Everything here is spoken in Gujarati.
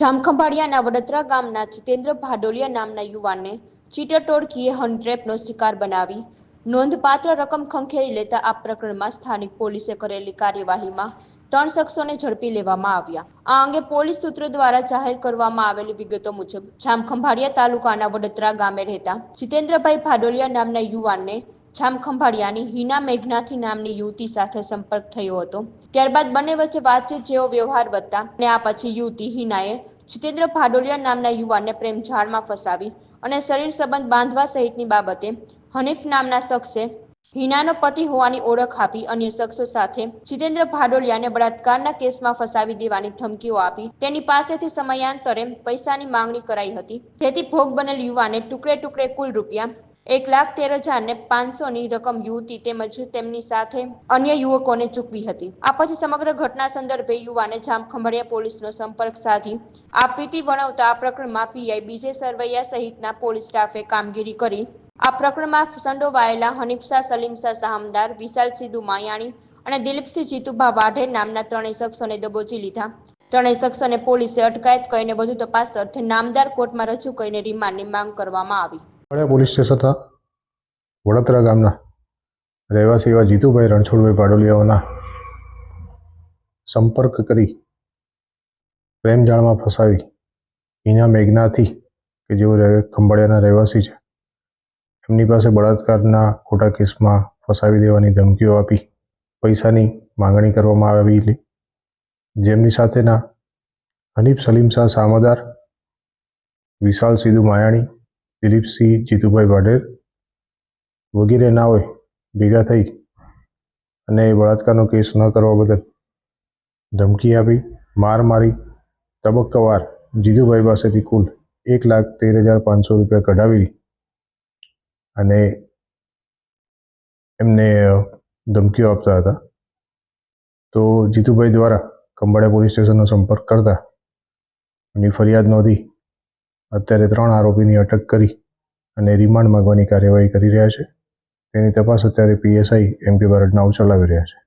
જામખંભાળિયાના વડોદરા ગામના જીતેન્દ્ર ભાડોલિયા નામના યુવાનને ચીટર ટોળકીએ હનરેપનો શિકાર બનાવી નોંધપાત્ર રકમ ખંખેરી લેતા આ પ્રકરણમાં સ્થાનિક પોલીસે કરેલી કાર્યવાહીમાં ત્રણ શખ્સોને ઝડપી લેવામાં આવ્યા. આ અંગે પોલીસ સૂત્રો દ્વારા જાહેર કરવામાં આવેલી વિગતો મુજબ જામખંભાળિયા તાલુકાના વડોદરા ગામે રહેતા જીતેન્દ્રભાઈ ભાડોલિયા નામના યુવાનને જામખંભાળિયાની હિના મેઘનાથી નામની યુવતી સાથે સંપર્ક થયો હતો. ત્યારબાદ બંને વચ્ચે વાતચીત જેવો વ્યવહાર વધતા અને આ પછી યુવતી હિનાએ જીતેન્દ્ર ભાડોલિયા નામના યુવાનને પ્રેમ જાળમાં ફસાવી અને શરીર સંબંધ બાંધવા સહિતની બાબતે હનીફ નામના શખ્સે હિનાનો પતિ હોવાની ઓળખ આપી અન્ય શખ્સો સાથે જીતેન્દ્ર ભાડોલિયાને બળાત્કારના કેસમાં ફસાવી દેવાની ધમકીઓ આપી. તેની પાસેથી સમયાંતરે પૈસાની માંગણી કરાઈ હતી. જેથી ભોગ બનેલ યુવાને ટુકડે ટુકડે કુલ રૂપિયા એક લાખ તેર હજાર ને પાંચસોની રકમ યુવતી તેમજ તેમની સાથે અન્ય યુવકોને ચૂકવી હતી. આ પછી સમગ્ર ઘટના સંદર્ભે યુવાને જામખંભાળિયા પોલીસનો સંપર્ક સાધી આપવીતી વણાવતા આ પ્રકરણમાં પીઆઈ બીજે સરવૈયા સહિતના પોલીસ સ્ટાફે કામગીરી કરી. આ પ્રકરણમાં સંડોવાયેલા હનીફશા, સલીમશા સાહમદાર વિશાલ સિદ્ધુ માયાણી અને દિલીપસિંહ જીતુભા વાઢેર નામના ત્રણેય શખ્સોને દબોચી લીધા. ત્રણેય શખ્સોને પોલીસે અટકાયત કરીને વધુ તપાસ અર્થે નામદાર કોર્ટમાં રજૂ કરીને રિમાન્ડની માંગ કરવામાં આવી. વડા પોલીસ સ્ટેશન હતા. વડોદરા ગામના રહેવાસી એવા જીતુભાઈ રણછોડભાઈ પાડોલિયાઓના સંપર્ક કરી પ્રેમજાળમાં ફસાવી. હિના મેઘનાથી, કે જેઓ ખંભાળિયાના રહેવાસી છે, એમની પાસે બળાત્કારના ખોટા કેસમાં ફસાવી દેવાની ધમકીઓ આપી, પૈસાની માંગણી કરવામાં આવેલી જેમની સાથેના હનીફ સલીમ શાહ સામદાર, વિશાલ સિદ્ધુ માયાણી દિલીપસિંહ જીતુભાઈ વાઢેર વગેરે નાઓએ ભેગા થઈ અને બળાત્કારનો કેસ ન કરવા બદલ ધમકી આપી, માર મારી, તબક્કાવાર જીતુભાઈ પાસેથી કુલ એક લાખ તેર હજાર પાંચસો રૂપિયા કઢાવી અને એમને ધમકીઓ આપતા હતા. તો જીતુભાઈ દ્વારા ખંભાળિયા પોલીસ સ્ટેશનનો સંપર્ક કરતા એની ફરિયાદ નોંધી અત્યારે ત્રણ આરોપીની અટક કરી અને રિમાન્ડ માંગવાની કાર્યવાહી કરી રહ્યા છે. તેની તપાસ અત્યારે પીએસઆઈ એમ કે બારડનાવ ચલાવી રહ્યા છે.